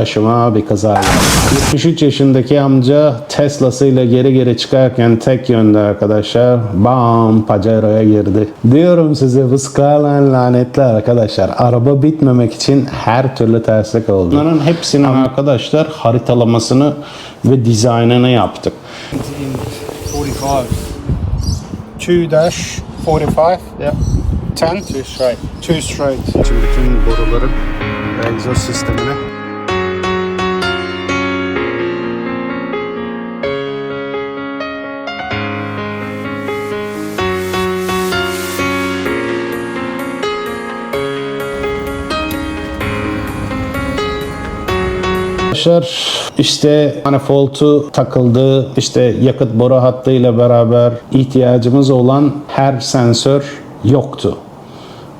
başıma bir kaza geldi. 73 yaşındaki amca Tesla'sıyla geri geri çıkarken tek yönde arkadaşlar bam Pajero'ya girdi. Diyorum size Skyline lanetli arkadaşlar. Araba bitmemek için her türlü terslik oldu. Bunların hepsinin arkadaşlar haritalamasını ve dizaynını yaptık. in 45. 2 dash 45. Yeah. 10. 2 straight. 2 straight. Şimdi bütün boruların egzoz sistemini Arkadaşlar işte manifoldu takıldı. işte yakıt boru hattıyla beraber ihtiyacımız olan her sensör yoktu.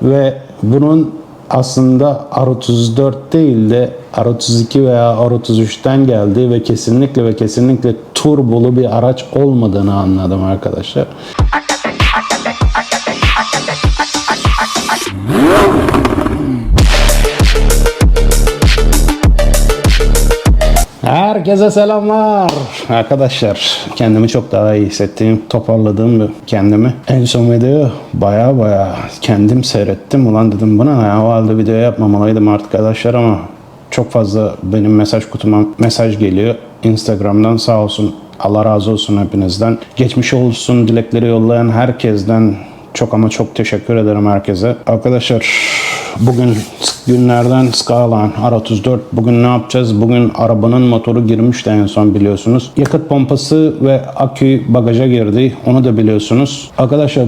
Ve bunun aslında R34 değil de R32 veya R33'ten geldiği ve kesinlikle ve kesinlikle turbolu bir araç olmadığını anladım arkadaşlar. Herkese selamlar. Arkadaşlar kendimi çok daha iyi hissettiğim, toparladığım kendimi. En son video baya baya kendim seyrettim. Ulan dedim buna ya o halde video yapmamalıydım artık arkadaşlar ama çok fazla benim mesaj kutuma mesaj geliyor. Instagram'dan sağ olsun Allah razı olsun hepinizden. Geçmiş olsun dilekleri yollayan herkesten çok ama çok teşekkür ederim herkese. Arkadaşlar bugün günlerden Skyline R34 bugün ne yapacağız? Bugün arabanın motoru girmişti en son biliyorsunuz. Yakıt pompası ve akü bagaja girdi. Onu da biliyorsunuz. Arkadaşlar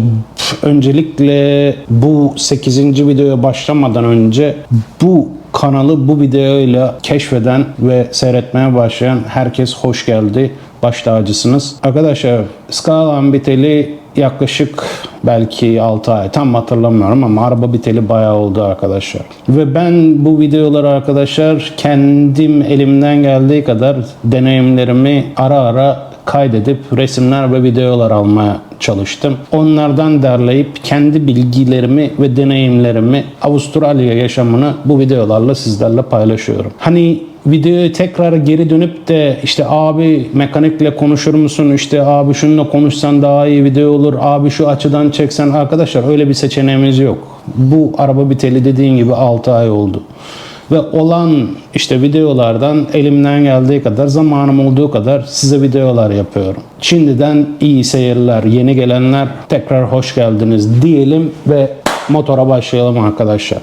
öncelikle bu 8. videoya başlamadan önce bu kanalı bu videoyla keşfeden ve seyretmeye başlayan herkes hoş geldi. Baş tacısınız. Arkadaşlar Skyline biteli yaklaşık belki 6 ay tam hatırlamıyorum ama araba biteli bayağı oldu arkadaşlar. Ve ben bu videoları arkadaşlar kendim elimden geldiği kadar deneyimlerimi ara ara kaydedip resimler ve videolar almaya çalıştım. Onlardan derleyip kendi bilgilerimi ve deneyimlerimi Avustralya yaşamını bu videolarla sizlerle paylaşıyorum. Hani videoya tekrar geri dönüp de işte abi mekanikle konuşur musun işte abi şununla konuşsan daha iyi video olur abi şu açıdan çeksen arkadaşlar öyle bir seçeneğimiz yok. Bu araba biteli dediğin gibi 6 ay oldu. Ve olan işte videolardan elimden geldiği kadar zamanım olduğu kadar size videolar yapıyorum. Şimdiden iyi seyirler, yeni gelenler tekrar hoş geldiniz diyelim ve motora başlayalım arkadaşlar.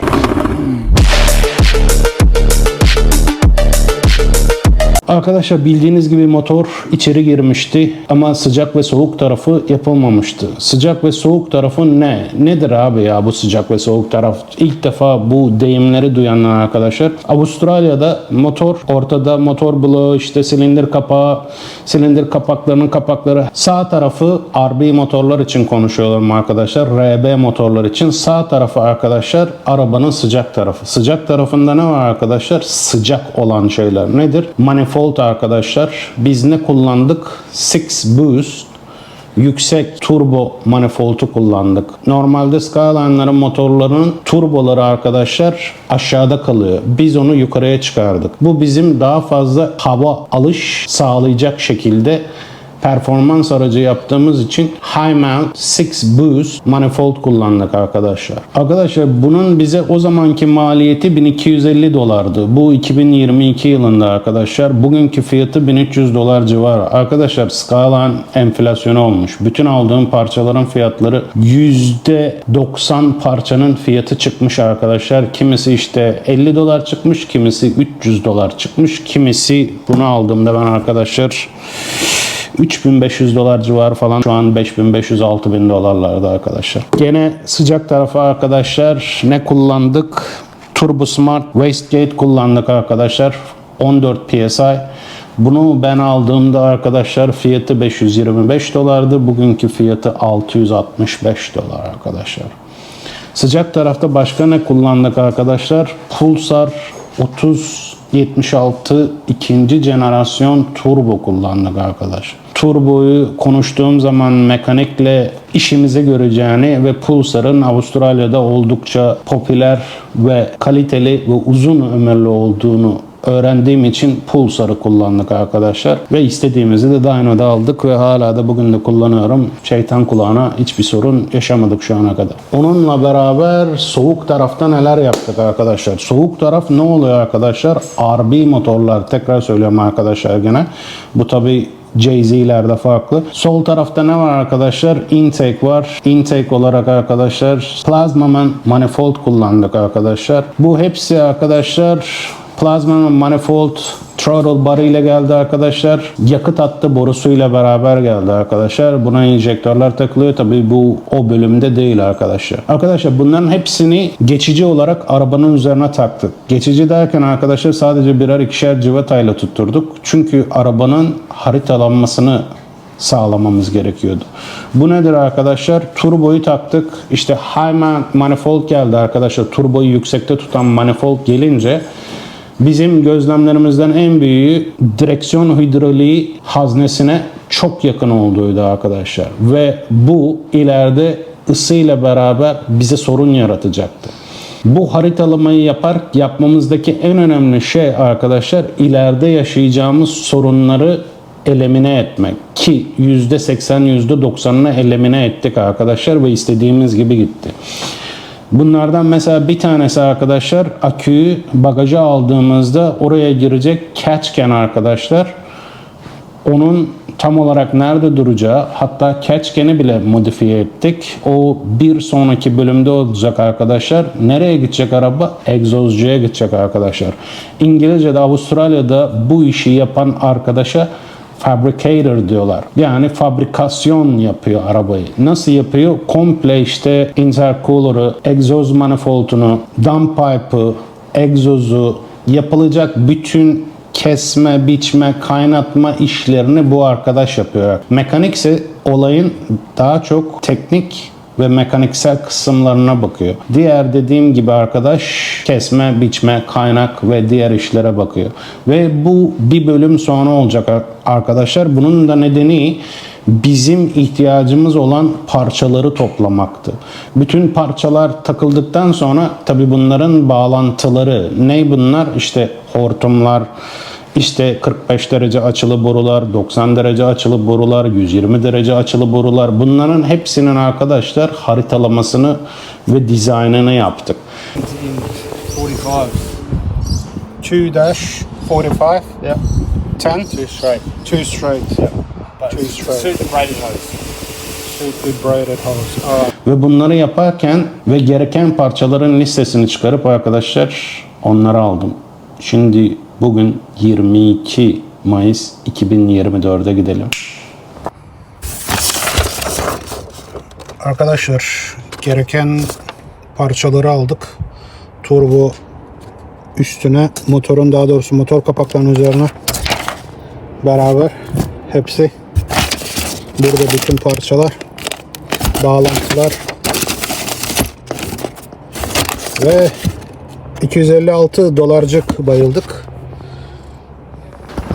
Arkadaşlar bildiğiniz gibi motor içeri girmişti ama sıcak ve soğuk tarafı yapılmamıştı. Sıcak ve soğuk tarafı ne? Nedir abi ya bu sıcak ve soğuk taraf? İlk defa bu deyimleri duyanlar arkadaşlar. Avustralya'da motor ortada motor bloğu işte silindir kapağı, silindir kapaklarının kapakları sağ tarafı RB motorlar için konuşuyorum arkadaşlar. RB motorlar için sağ tarafı arkadaşlar arabanın sıcak tarafı. Sıcak tarafında ne var arkadaşlar? Sıcak olan şeyler nedir? Manifold arkadaşlar. Biz ne kullandık? 6 Boost yüksek turbo manifoldu kullandık. Normalde Skyline'ların motorlarının turboları arkadaşlar aşağıda kalıyor. Biz onu yukarıya çıkardık. Bu bizim daha fazla hava alış sağlayacak şekilde performans aracı yaptığımız için High Mount 6 Boost manifold kullandık arkadaşlar. Arkadaşlar bunun bize o zamanki maliyeti 1250 dolardı. Bu 2022 yılında arkadaşlar. Bugünkü fiyatı 1300 dolar civarı. Arkadaşlar Skyline enflasyonu olmuş. Bütün aldığım parçaların fiyatları %90 parçanın fiyatı çıkmış arkadaşlar. Kimisi işte 50 dolar çıkmış, kimisi 300 dolar çıkmış, kimisi bunu aldığımda ben arkadaşlar 3500 dolar civarı falan şu an 5500-6000 dolarlarda arkadaşlar. Gene sıcak tarafı arkadaşlar ne kullandık? Turbo Smart Wastegate kullandık arkadaşlar. 14 PSI. Bunu ben aldığımda arkadaşlar fiyatı 525 dolardı. Bugünkü fiyatı 665 dolar arkadaşlar. Sıcak tarafta başka ne kullandık arkadaşlar? Pulsar 30 76 ikinci jenerasyon turbo kullandık arkadaş. Turboyu konuştuğum zaman mekanikle işimize göreceğini ve Pulsar'ın Avustralya'da oldukça popüler ve kaliteli ve uzun ömürlü olduğunu öğrendiğim için Pulsar'ı kullandık arkadaşlar. Ve istediğimizi de Dyno'da aldık ve hala da bugün de kullanıyorum. Şeytan kulağına hiçbir sorun yaşamadık şu ana kadar. Onunla beraber soğuk tarafta neler yaptık arkadaşlar? Soğuk taraf ne oluyor arkadaşlar? RB motorlar. Tekrar söylüyorum arkadaşlar gene. Bu tabi Jay-Z'lerde farklı. Sol tarafta ne var arkadaşlar? Intake var. Intake olarak arkadaşlar plasma man- manifold kullandık arkadaşlar. Bu hepsi arkadaşlar plasma manifold throttle bar ile geldi arkadaşlar. Yakıt hattı borusuyla beraber geldi arkadaşlar. Buna enjektörler takılıyor. Tabii bu o bölümde değil arkadaşlar. Arkadaşlar bunların hepsini geçici olarak arabanın üzerine taktık. Geçici derken arkadaşlar sadece birer ikişer civatayla tutturduk. Çünkü arabanın haritalanmasını sağlamamız gerekiyordu. Bu nedir arkadaşlar? Turboyu taktık. İşte high man- manifold geldi arkadaşlar. Turboyu yüksekte tutan manifold gelince bizim gözlemlerimizden en büyüğü direksiyon hidroliği haznesine çok yakın olduğuydu arkadaşlar. Ve bu ileride ısıyla beraber bize sorun yaratacaktı. Bu haritalamayı yapar yapmamızdaki en önemli şey arkadaşlar ileride yaşayacağımız sorunları elemine etmek ki %80 %90'ını elemine ettik arkadaşlar ve istediğimiz gibi gitti. Bunlardan mesela bir tanesi arkadaşlar aküyü bagaja aldığımızda oraya girecek catch can arkadaşlar onun tam olarak nerede duracağı hatta catch can'i bile modifiye ettik. O bir sonraki bölümde olacak arkadaşlar. Nereye gidecek araba? Egzozcuya gidecek arkadaşlar. İngilizce'de Avustralya'da bu işi yapan arkadaşa fabricator diyorlar. Yani fabrikasyon yapıyor arabayı. Nasıl yapıyor? Komple işte intercooler'ı, egzoz manifoldunu, dump pipe'ı, egzozu, yapılacak bütün kesme, biçme, kaynatma işlerini bu arkadaş yapıyor. Mekanikse olayın daha çok teknik ve mekaniksel kısımlarına bakıyor. Diğer dediğim gibi arkadaş kesme, biçme, kaynak ve diğer işlere bakıyor. Ve bu bir bölüm sonra olacak arkadaşlar. Bunun da nedeni bizim ihtiyacımız olan parçaları toplamaktı. Bütün parçalar takıldıktan sonra tabi bunların bağlantıları ne bunlar? İşte hortumlar, işte 45 derece açılı borular, 90 derece açılı borular, 120 derece açılı borular bunların hepsinin arkadaşlar haritalamasını ve dizaynını yaptık. in 45. Two dash 45. Yeah. 10. Two straight. Two straight. Yeah. But Two straight. suit the braided hose. Ve bunları yaparken ve gereken parçaların listesini çıkarıp arkadaşlar onları aldım. Şimdi bugün 22 Mayıs 2024'e gidelim. Arkadaşlar gereken parçaları aldık. Turbo üstüne motorun daha doğrusu motor kapaklarının üzerine beraber hepsi burada bütün parçalar bağlantılar ve 256 dolarcık bayıldık.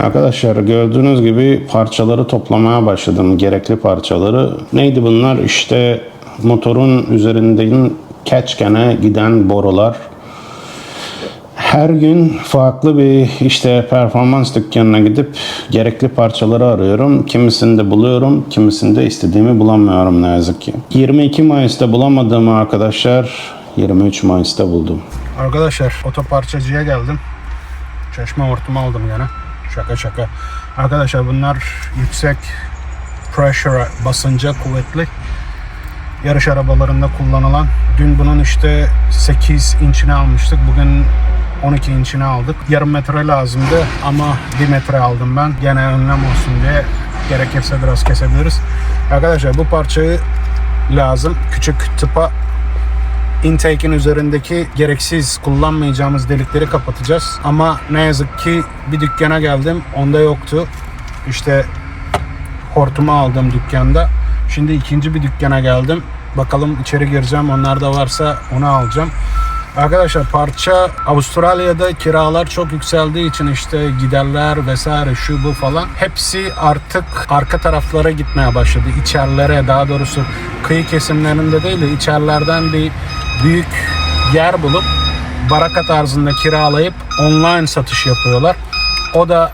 Arkadaşlar gördüğünüz gibi parçaları toplamaya başladım. Gerekli parçaları. Neydi bunlar? İşte motorun üzerinden catchcan'e giden borular. Her gün farklı bir işte performans dükkanına gidip gerekli parçaları arıyorum. Kimisinde buluyorum, kimisinde istediğimi bulamıyorum ne yazık ki. 22 Mayıs'ta bulamadığımı arkadaşlar 23 Mayıs'ta buldum. Arkadaşlar otoparçacıya geldim. Çeşme hortumu aldım gene. Şaka şaka. Arkadaşlar bunlar yüksek pressure basınca kuvvetli. Yarış arabalarında kullanılan. Dün bunun işte 8 inçini almıştık. Bugün 12 inçini aldık. Yarım metre lazımdı ama 1 metre aldım ben. Gene önlem olsun diye gerekirse biraz kesebiliriz. Arkadaşlar bu parçayı lazım. Küçük tıpa intake'in üzerindeki gereksiz kullanmayacağımız delikleri kapatacağız. Ama ne yazık ki bir dükkana geldim. Onda yoktu. İşte hortumu aldım dükkanda. Şimdi ikinci bir dükkana geldim. Bakalım içeri gireceğim. Onlar da varsa onu alacağım. Arkadaşlar parça Avustralya'da kiralar çok yükseldiği için işte giderler vesaire şu bu falan hepsi artık arka taraflara gitmeye başladı. İçerilere daha doğrusu kıyı kesimlerinde değil de içerilerden bir büyük yer bulup baraka tarzında kiralayıp online satış yapıyorlar. O da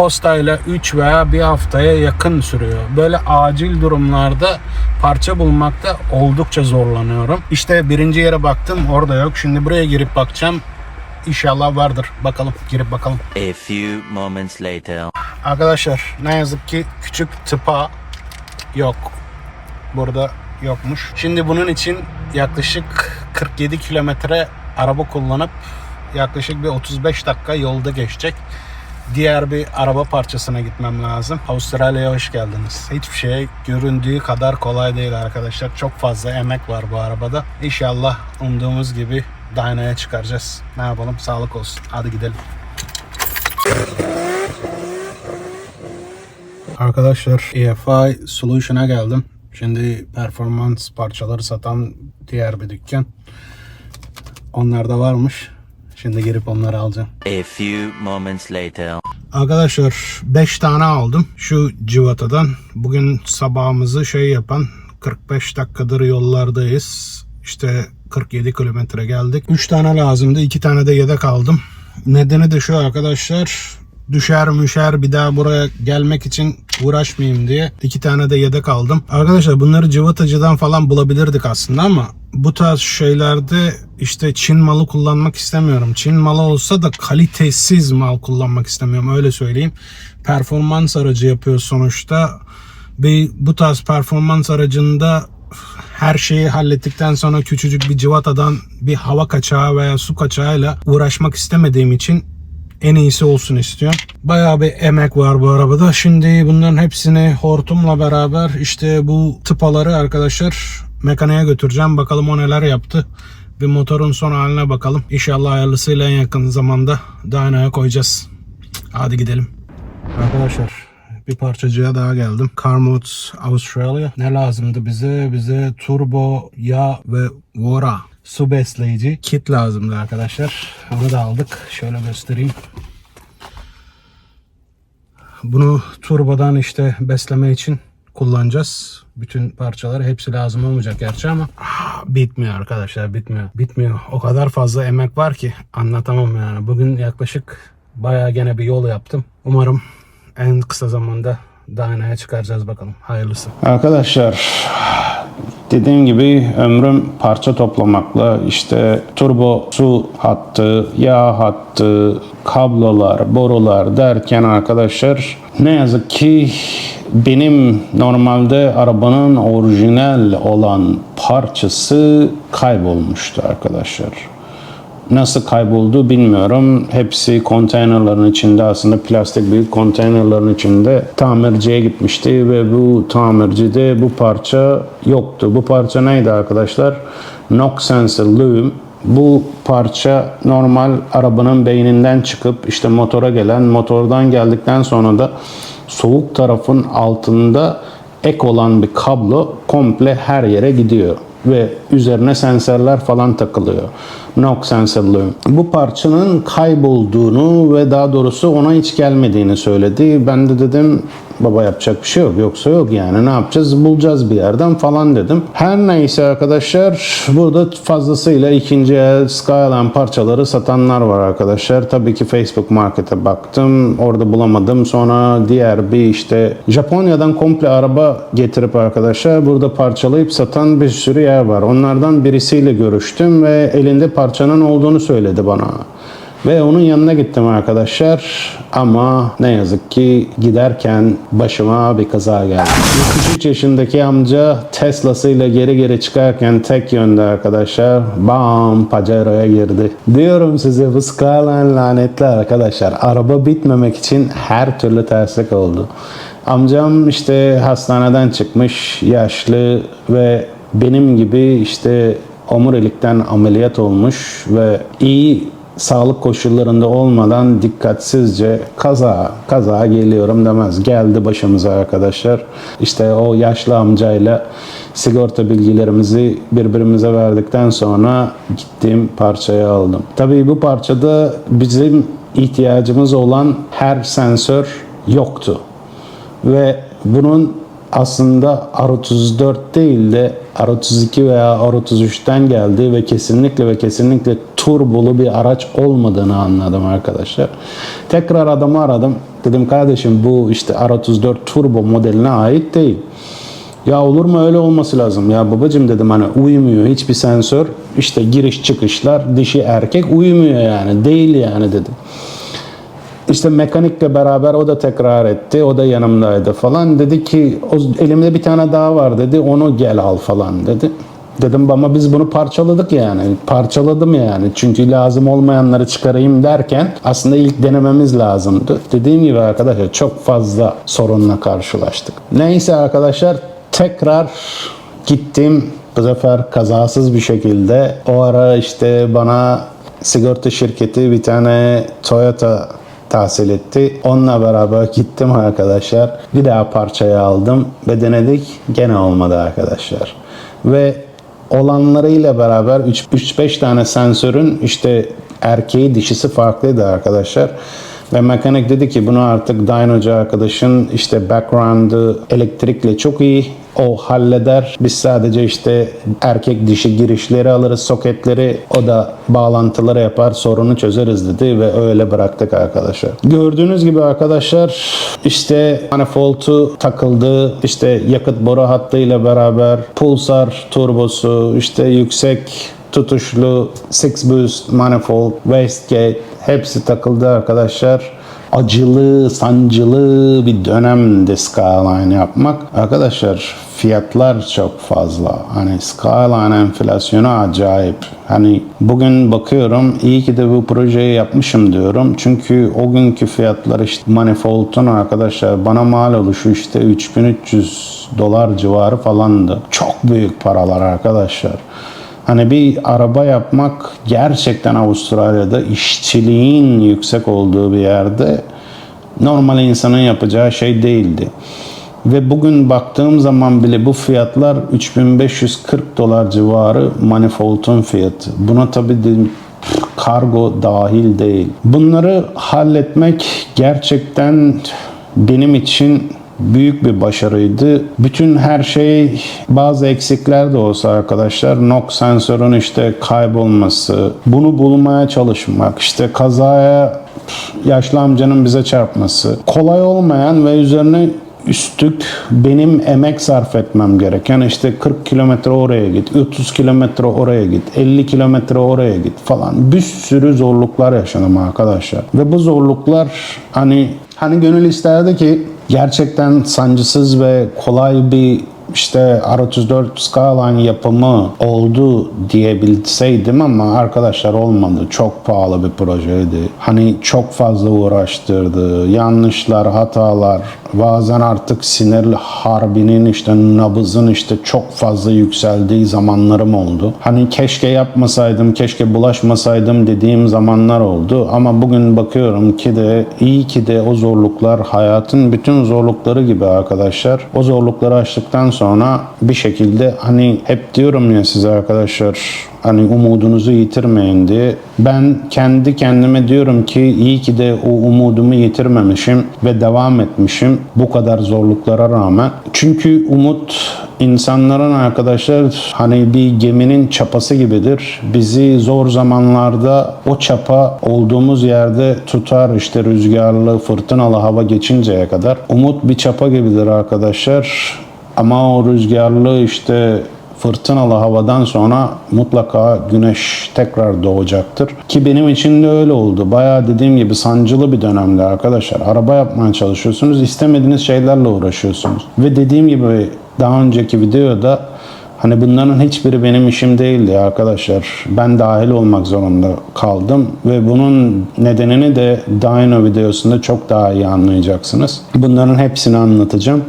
postayla 3 veya bir haftaya yakın sürüyor. Böyle acil durumlarda parça bulmakta oldukça zorlanıyorum. İşte birinci yere baktım orada yok. Şimdi buraya girip bakacağım. İnşallah vardır. Bakalım girip bakalım. A few moments later. Arkadaşlar ne yazık ki küçük tıpa yok. Burada yokmuş. Şimdi bunun için yaklaşık 47 kilometre araba kullanıp yaklaşık bir 35 dakika yolda geçecek. Diğer bir araba parçasına gitmem lazım. Avustralya'ya hoş geldiniz. Hiçbir şey göründüğü kadar kolay değil arkadaşlar. Çok fazla emek var bu arabada. İnşallah umduğumuz gibi Dyno'ya çıkaracağız. Ne yapalım? Sağlık olsun. Hadi gidelim. Arkadaşlar EFI Solution'a geldim. Şimdi performans parçaları satan diğer bir dükkan. Onlarda varmış. Şimdi girip onları alacağım. A few moments later. Arkadaşlar 5 tane aldım şu civatadan. Bugün sabahımızı şey yapan 45 dakikadır yollardayız. İşte 47 kilometre geldik. 3 tane lazımdı. 2 tane de yedek aldım. Nedeni de şu arkadaşlar. Düşer müşer bir daha buraya gelmek için uğraşmayayım diye iki tane de yedek aldım. Arkadaşlar bunları cıvatacıdan falan bulabilirdik aslında ama bu tarz şeylerde işte Çin malı kullanmak istemiyorum. Çin malı olsa da kalitesiz mal kullanmak istemiyorum öyle söyleyeyim. Performans aracı yapıyor sonuçta. Bir bu tarz performans aracında her şeyi hallettikten sonra küçücük bir cıvatadan bir hava kaçağı veya su kaçağıyla uğraşmak istemediğim için en iyisi olsun istiyorum. Bayağı bir emek var bu arabada. Şimdi bunların hepsini hortumla beraber işte bu tıpaları arkadaşlar mekaniğe götüreceğim. Bakalım o neler yaptı. Bir motorun son haline bakalım. İnşallah hayırlısıyla en yakın zamanda Dyno'ya koyacağız. Hadi gidelim. Arkadaşlar bir parçacıya daha geldim. Carmouth Australia. Ne lazımdı bize? Bize turbo, yağ ve vora su besleyici kit lazımdı arkadaşlar. Onu da aldık. Şöyle göstereyim. Bunu turbodan işte besleme için kullanacağız. Bütün parçaları hepsi lazım olmayacak gerçi ama ah, bitmiyor arkadaşlar bitmiyor. Bitmiyor. O kadar fazla emek var ki anlatamam yani. Bugün yaklaşık bayağı gene bir yol yaptım. Umarım en kısa zamanda Dyno'ya çıkaracağız bakalım. Hayırlısı. Arkadaşlar dediğim gibi ömrüm parça toplamakla işte turbo su hattı, yağ hattı, kablolar, borular derken arkadaşlar ne yazık ki benim normalde arabanın orijinal olan parçası kaybolmuştu arkadaşlar. Nasıl kayboldu bilmiyorum. Hepsi konteynerların içinde aslında plastik büyük konteynerların içinde tamirciye gitmişti ve bu tamircide bu parça yoktu. Bu parça neydi arkadaşlar? Knock sensor loom. Bu parça normal arabanın beyninden çıkıp işte motora gelen, motordan geldikten sonra da soğuk tarafın altında ek olan bir kablo komple her yere gidiyor ve üzerine sensörler falan takılıyor. Knock sensörlü. Bu parçanın kaybolduğunu ve daha doğrusu ona hiç gelmediğini söyledi. Ben de dedim baba yapacak bir şey yok yoksa yok yani ne yapacağız bulacağız bir yerden falan dedim. Her neyse arkadaşlar burada fazlasıyla ikinci el Skyline parçaları satanlar var arkadaşlar. Tabii ki Facebook Market'e baktım orada bulamadım. Sonra diğer bir işte Japonya'dan komple araba getirip arkadaşlar burada parçalayıp satan bir sürü yer var. Onlardan birisiyle görüştüm ve elinde parçanın olduğunu söyledi bana. Ve onun yanına gittim arkadaşlar. Ama ne yazık ki giderken başıma bir kaza geldi. 73 yaşındaki amca Tesla'sıyla geri geri çıkarken tek yönde arkadaşlar. Bam Pajero'ya girdi. Diyorum size bu Skyline lanetli arkadaşlar. Araba bitmemek için her türlü terslik oldu. Amcam işte hastaneden çıkmış, yaşlı ve benim gibi işte omurilikten ameliyat olmuş ve iyi sağlık koşullarında olmadan dikkatsizce kaza kaza geliyorum demez. Geldi başımıza arkadaşlar. İşte o yaşlı amcayla sigorta bilgilerimizi birbirimize verdikten sonra gittim parçayı aldım. Tabii bu parçada bizim ihtiyacımız olan her sensör yoktu. Ve bunun aslında R34 değil de R32 veya R33'ten geldi ve kesinlikle ve kesinlikle turbolu bir araç olmadığını anladım arkadaşlar. Tekrar adamı aradım. Dedim kardeşim bu işte R34 turbo modeline ait değil. Ya olur mu öyle olması lazım. Ya babacım dedim hani uymuyor hiçbir sensör. İşte giriş çıkışlar dişi erkek uymuyor yani. Değil yani dedim. İşte mekanikle beraber o da tekrar etti. O da yanımdaydı falan. Dedi ki o, elimde bir tane daha var dedi. Onu gel al falan dedi. Dedim ama biz bunu parçaladık yani. Parçaladım yani. Çünkü lazım olmayanları çıkarayım derken aslında ilk denememiz lazımdı. Dediğim gibi arkadaşlar çok fazla sorunla karşılaştık. Neyse arkadaşlar tekrar gittim. Bu sefer kazasız bir şekilde. O ara işte bana sigorta şirketi bir tane Toyota tahsil etti. Onunla beraber gittim arkadaşlar. Bir daha parçayı aldım ve denedik. Gene olmadı arkadaşlar. Ve olanlarıyla beraber 3-5 tane sensörün işte erkeği dişisi farklıydı arkadaşlar. Ve mekanik dedi ki bunu artık dynocu arkadaşın işte background'ı elektrikle çok iyi. O halleder. Biz sadece işte erkek dişi girişleri alırız, soketleri. O da bağlantıları yapar, sorunu çözeriz dedi ve öyle bıraktık arkadaşlar. Gördüğünüz gibi arkadaşlar işte manifold'u takıldı. İşte yakıt boru hattıyla beraber pulsar turbosu, işte yüksek tutuşlu six boost manifold, wastegate hepsi takıldı arkadaşlar. Acılı, sancılı bir dönemde Skyline yapmak. Arkadaşlar fiyatlar çok fazla. Hani Skyline enflasyonu acayip. Hani bugün bakıyorum iyi ki de bu projeyi yapmışım diyorum. Çünkü o günkü fiyatlar işte manifold'un arkadaşlar bana mal oluşu işte 3300 dolar civarı falandı. Çok büyük paralar arkadaşlar. Hani bir araba yapmak gerçekten Avustralya'da işçiliğin yüksek olduğu bir yerde normal insanın yapacağı şey değildi. Ve bugün baktığım zaman bile bu fiyatlar 3540 dolar civarı manifold'un fiyatı. Buna tabii de kargo dahil değil. Bunları halletmek gerçekten benim için büyük bir başarıydı. Bütün her şey bazı eksikler de olsa arkadaşlar NOx sensörün işte kaybolması, bunu bulmaya çalışmak, işte kazaya yaşlı amcanın bize çarpması, kolay olmayan ve üzerine üstlük benim emek sarf etmem gereken işte 40 kilometre oraya git, 30 kilometre oraya git, 50 kilometre oraya git falan bir sürü zorluklar yaşadım arkadaşlar. Ve bu zorluklar hani hani gönül isterdi ki gerçekten sancısız ve kolay bir işte R34 Skyline yapımı oldu diyebilseydim ama arkadaşlar olmadı. Çok pahalı bir projeydi. Hani çok fazla uğraştırdı. Yanlışlar, hatalar, bazen artık sinir harbinin işte nabızın işte çok fazla yükseldiği zamanlarım oldu. Hani keşke yapmasaydım, keşke bulaşmasaydım dediğim zamanlar oldu. Ama bugün bakıyorum ki de iyi ki de o zorluklar hayatın bütün zorlukları gibi arkadaşlar. O zorlukları aştıktan sonra bir şekilde hani hep diyorum ya size arkadaşlar hani umudunuzu yitirmeyin diye. Ben kendi kendime diyorum ki iyi ki de o umudumu yitirmemişim ve devam etmişim bu kadar zorluklara rağmen. Çünkü umut insanların arkadaşlar hani bir geminin çapası gibidir. Bizi zor zamanlarda o çapa olduğumuz yerde tutar işte rüzgarlı, fırtınalı hava geçinceye kadar. Umut bir çapa gibidir arkadaşlar. Ama o rüzgarlı işte fırtınalı havadan sonra mutlaka güneş tekrar doğacaktır. Ki benim için de öyle oldu. Bayağı dediğim gibi sancılı bir dönemde arkadaşlar. Araba yapmaya çalışıyorsunuz. istemediğiniz şeylerle uğraşıyorsunuz. Ve dediğim gibi daha önceki videoda Hani bunların hiçbiri benim işim değildi arkadaşlar. Ben dahil olmak zorunda kaldım ve bunun nedenini de Dino videosunda çok daha iyi anlayacaksınız. Bunların hepsini anlatacağım.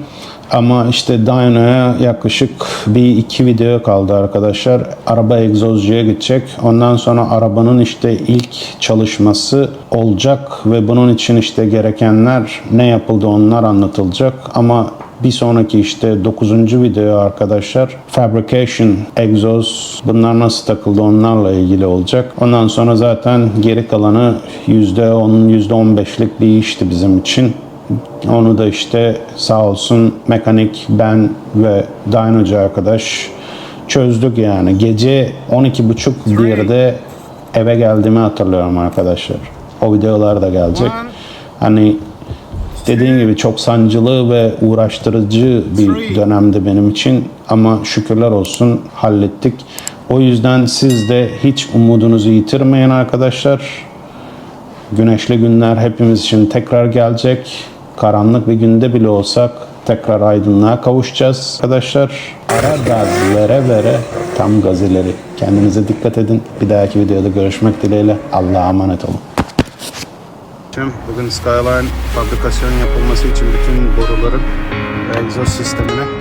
Ama işte Dyno'ya yaklaşık bir iki video kaldı arkadaşlar. Araba egzozcuya gidecek. Ondan sonra arabanın işte ilk çalışması olacak ve bunun için işte gerekenler ne yapıldı onlar anlatılacak. Ama bir sonraki işte 9. video arkadaşlar fabrication, egzoz bunlar nasıl takıldı onlarla ilgili olacak. Ondan sonra zaten geri kalanı %10, %15'lik bir işti bizim için Onu da işte sağ olsun mekanik ben ve dynocu arkadaş çözdük yani. Gece 12.30 birde eve geldiğimi hatırlıyorum arkadaşlar. O videolar da gelecek. Hani dediğim gibi çok sancılı ve uğraştırıcı bir dönemdi benim için ama şükürler olsun hallettik. O yüzden siz de hiç umudunuzu yitirmeyin arkadaşlar. Güneşli günler hepimiz için tekrar gelecek. Karanlık bir günde bile olsak tekrar aydınlığa kavuşacağız arkadaşlar. Ara gaz vere vere tam gaz ileri. Kendinize dikkat edin. Bir dahaki videoda görüşmek dileğiyle. Allah'a emanet olun. Bugün Skyline fabrikasyon yapılması için bütün boruların egzoz sistemine